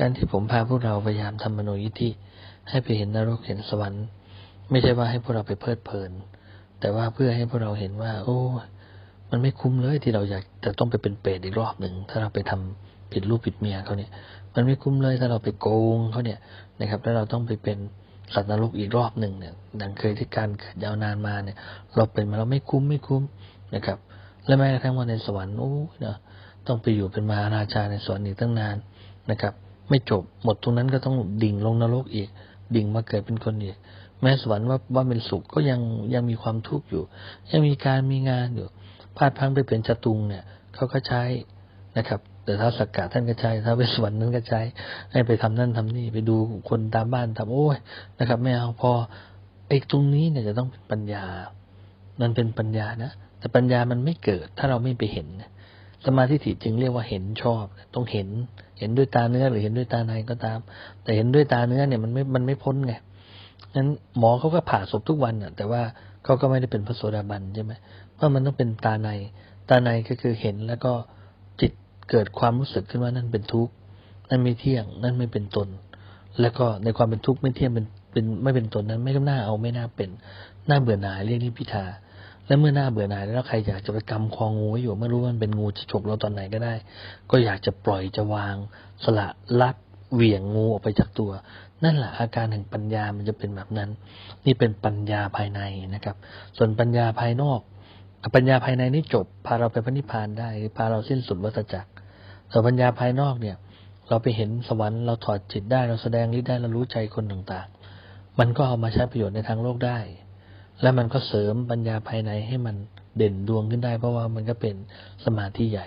การที่ผมพาพวกเราพยายามทำมโนยิทธิให้ไปเห็นนรกเห็นสวรรค์ ไม่ใช่ว่าให้พวกเราไปเพลิดเพลิน แต่ว่าเพื่อให้พวกเราเห็นว่า โอ้ มันไม่คุ้มเลยที่เราอยากจะต้องไปเป็นเปรตอีกรอบหนึ่งถ้าเราไปทำผิดลูกผิดเมียเขาเนี่ย มันไม่คุ้มเลยถ้าเราไปโกงเขาเนี่ยนะครับ แล้วเราต้องไปเป็นสัตว์นรกอีกรอบหนึ่งเนี่ยดังเคยที่การเกิดยาวนานมาเนี่ย เราเป็นมาเราไม่คุ้มไม่คุ้มนะครับ และแม้กระทั่งวันในสวรรค์โอ้เนาะต้องไปอยู่เป็นมหาราชาในสวรรค์อีกตั้งนานนะครับ ไม่จบ หมดตรงนั้นก็ต้องดิ่งลงนรกอีก ดิ่งมาเกิดเป็นคนอีก แม้สวรรค์ว่าว่าเป็นสุขก็ยังยังมีความทุกข์อยู่ ยังมีการมีงานอยู่พลาดพังไปเป็นจตุงเนี่ยเขาก็ใช้นะครับ แต่ถ้าสักกะท่านก็ใช้ถ้าเป็นสวรรค์นั้นก็ใช้ ให้ไปทำนั่นทำนี่ไปดูคนตามบ้านทำโอ้ยนะครับไม่เอาพอไอ้ตรงนี้เนี่ยจะต้องเป็นปัญญา มันเป็นปัญญานะแต่ปัญญามันไม่เกิด ถ้าเราไม่ไปเห็นนะ สมาธิถิจึงเรียกว่าเห็นชอบ ต้องเห็น เห็นด้วยตาเนื้อหรือเห็นด้วยตาในก็ตาม แต่เห็นด้วยตาเนื้อเนี่ยมันไม่มันไม่พ้นไงนั้นหมอเขาก็ผ่าศพทุกวันอะ แต่ว่าเขาก็ไม่ได้เป็นพระโสดาบันใช่ไหมเพราะมันต้องเป็นตาใน ตาในก็คือเห็นแล้วก็จิตเกิดความรู้สึกขึ้นว่านั่นเป็นทุกข์นั่นไม่เที่ยง นั่นไม่เป็นตน แล้วก็ในความเป็นทุกข์ไม่เที่ยงเป็นเป็นไม่เป็นตนนั้นไม่ก็น่าเอาไม่น่าเป็นน่าเบื่อหน่ายเรียกนิพพิทา และเมื่อหน้าเบื่อหน่ายแล้วใครอยากจะไปกำคองูไว้อยู่ไม่รู้ว่ามันเป็นงูจะฉกเราตอนไหนก็ได้ ก็อยากจะปล่อยจะวาง สละลัดเหวี่ยงงูออกไปจากตัว นั่นแหละอาการแห่งปัญญามันจะเป็นแบบนั้น นี่เป็นปัญญาภายในนะครับ ส่วนปัญญาภายนอก ปัญญาภายในนี่จบ พาเราไปพระนิพพานได้พาเราสิ้นสุดวัฏจักรส่วนปัญญาภายนอกเนี่ย เราไปเห็นสวรรค์เราถอดจิตได้เราแสดงฤทธิ์ได้เรารู้ใจคนต่างๆ มันก็เอามาใช้ประโยชน์ในทางโลกได้ และมันก็เสริมปัญญาภายในให้มันเด่นดวงขึ้นได้ เพราะว่ามันก็เป็นสมาธิใหญ่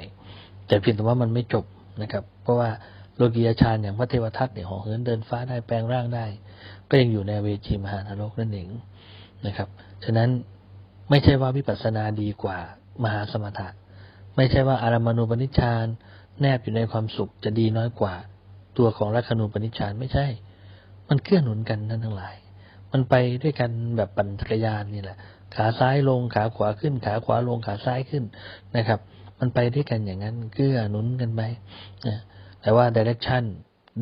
แต่เพียงแต่ว่ามันไม่จบนะครับ เพราะว่าโลกียชาญอย่างพระเทวทัตเนี่ยห่อเหินเดินฟ้าได้แปลงร่างได้ ก็ยังอยู่ในเวจีมหานรกนั่นเองนะครับ ฉะนั้นไม่ใช่ว่าวิปัสสนาดีกว่ามหาสมถะ ไม่ใช่ว่าอารามณูปนิชฌานแนบอยู่ในความสุขจะดีน้อยกว่า ตัวของลักขณูปนิชฌานไม่ใช่ มันเกื้อหนุนกันนั่นทั้งหลาย มันไปด้วยกันแบบปั่นจักรยานนี่แหละ ขาซ้ายลงขาขวาขึ้น ขาขวาลงขาซ้ายขึ้นนะครับ มันไปด้วยกันอย่างนั้นเกื้อหนุนกันไปนะแต่ว่า direction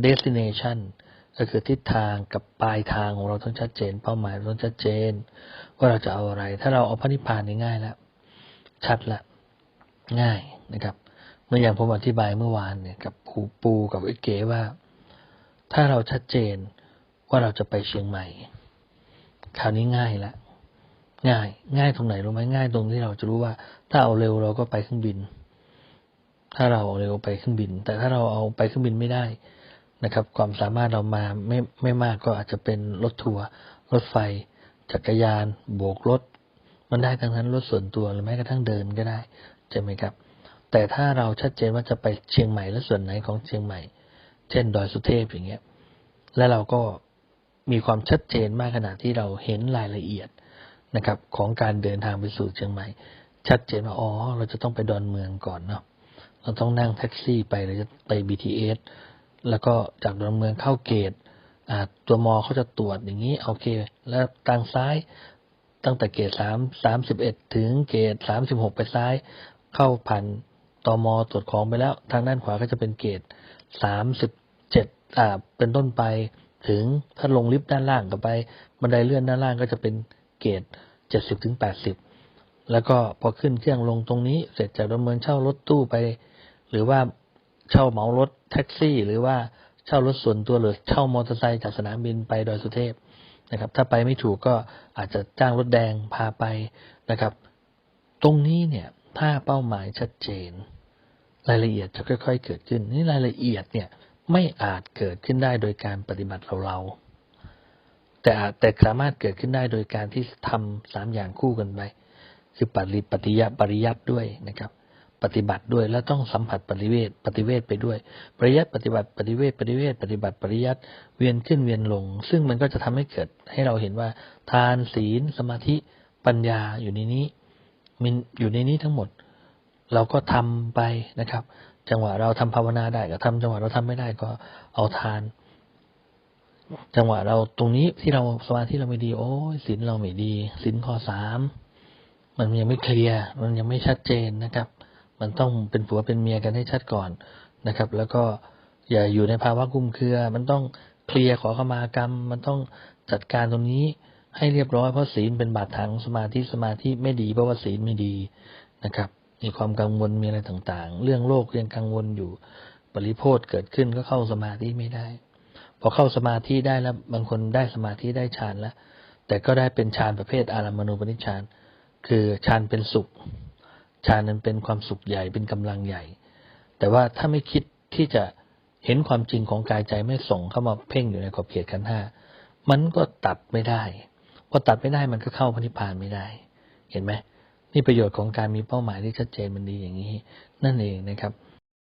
destination ก็คือทิศทางกับปลายทางของเราต้องชัดเจน เป้าหมายต้องชัดเจน ว่าเราจะเอาอะไร ถ้าเราเอาพระนิพพานนี่ง่ายแล้วชัดละง่ายนะครับเมื่ออย่างผมอธิบายเมื่อวานเนี่ยกับครูปูกับไอ้เก๋ว่า ถ้าเราชัดเจนว่าเราจะไปเชียงใหม่ คราวนี้ง่ายละง่าย ง่ายตรงไหนรู้ไหมง่ายตรงที่เราจะรู้ว่า ถ้าเอาเร็วเราก็ไปเครื่องบิน ถ้าเราเอาเร็วไปเครื่องบิน แต่ถ้าเราเอาไปเครื่องบินไม่ได้นะครับ ความสามารถเรามาไม่ไม่มากก็อาจจะเป็นรถทัวร์รถไฟ จักรยานโบกรถ มันได้ทั้งนั้นรถส่วนตัวหรือแม้กระทั่งเดินก็ได้ใช่ไหมครับ แต่ถ้าเราชัดเจนว่าจะไปเชียงใหม่และส่วนไหนของเชียงใหม่ เช่น ดอยสุเทพอย่างเงี้ย และเราก็ มีความชัดเจนมากขนาดที่เราเห็นรายละเอียดนะครับ ของการเดินทางไปสู่เชียงใหม่ ชัดเจนว่าอ๋อเราจะต้องไปดอนเมืองก่อนเนาะเราต้องนั่งแท็กซี่ไปเราจะไป BTS แล้วก็จากดอนเมืองเข้าเกตตัวมอเขาจะตรวจอย่างนี้โอเค แล้วทางซ้ายตั้งแต่เกตสามสามสิบเอ็ดถึงเกตสามสิบหกไปซ้าย เข้าผ่านตอมอตรวจของไปแล้ว ทางด้านขวาก็จะเป็นเกตสามสิบเจ็ดอ่าเป็นต้นไป ถึงถ้าลงลิฟต์ด้านล่างก็ไป บันไดเลื่อนด้านล่างก็จะเป็นเกตเจ็ดสิบถึงแปดสิบแล้วก็พอขึ้นเครื่องลงตรงนี้ เสร็จจากดอนเมืองเช่ารถตู้ไป หรือว่าเช่าเหมารถแท็กซี่ หรือว่าเช่ารถส่วนตัวหรือเช่ามอเตอร์ไซค์จากสนามบินไปดอยสุเทพนะครับ ถ้าไปไม่ถูกก็อาจจะจ้างรถแดงพาไปนะครับ ตรงนี้เนี่ยถ้าเป้าหมายชัดเจน รายละเอียดจะค่อย ๆ เกิดขึ้น นี่รายละเอียดเนี่ย ไม่อาจเกิดขึ้นได้โดยการปฏิบัติเราเราแต่อาจแต่สามารถเกิดขึ้นได้โดยการที่ทำสามอย่างคู่กันไปคือปฏิปฏิยปริยัติด้วยนะครับ ปฏิบัติด้วยแล้วต้องสัมผัสปฏิเวทปฏิเวทไปด้วย ปริยัติปฏิบัติปฏิเวทปฏิเวทปฏิบัติปริยัติเวียนขึ้นเวียนลง ซึ่งมันก็จะทำให้เกิดให้เราเห็นว่า ทานศีล สมาธิปัญญาอยู่ในนี้มันอยู่ในนี้ทั้งหมด เราก็ทำไปนะครับ จังหวะเราทำภาวนาได้ก็ทำจังหวะเราทำไม่ได้ก็เอาทาน จังหวะเราตรงนี้ที่เราสมาธิเราไม่ดี โอ้ยศีลเราไม่ดีศีลข้อสามมันยังไม่เคลียร์มันยังไม่ชัดเจนนะครับ มันต้องเป็นผัวเป็นเมียกันให้ชัดก่อนนะครับ แล้วก็อย่าอยู่ในภาวะคลุมเครือ มันต้องเคลียร์ขอขมากรรม มันต้องจัดการตรงนี้ให้เรียบร้อยเพราะศีลเป็นบาดฐานของสมาธิสมาธิไม่ดีเพราะว่าศีลไม่ดีนะครับ มีความกังวลมีอะไรต่างๆ เรื่องโลกยังกังวลอยู่ปริโพธเกิดขึ้นก็เข้าสมาธิไม่ได้ พอเข้าสมาธิได้แล้ว บางคนได้สมาธิได้ฌานแล้ว แต่ก็ได้เป็นฌานประเภทอารามณูปนิชฌานคือฌานเป็นสุขฌานนั้นเป็นความสุขใหญ่เป็นกำลังใหญ่ แต่ว่าถ้าไม่คิดที่จะเห็นความจริงของกายใจไม่ส่งเข้ามาเพ่งอยู่ในขอบเขตขันห้ามันก็ตัดไม่ได้พอตัดไม่ได้มันก็เข้าพระนิพพานไม่ได้ เห็นไหม นี่ประโยชน์ของการมีเป้าหมายที่ชัดเจนมันดีอย่างนี้ นั่นเองนะครับ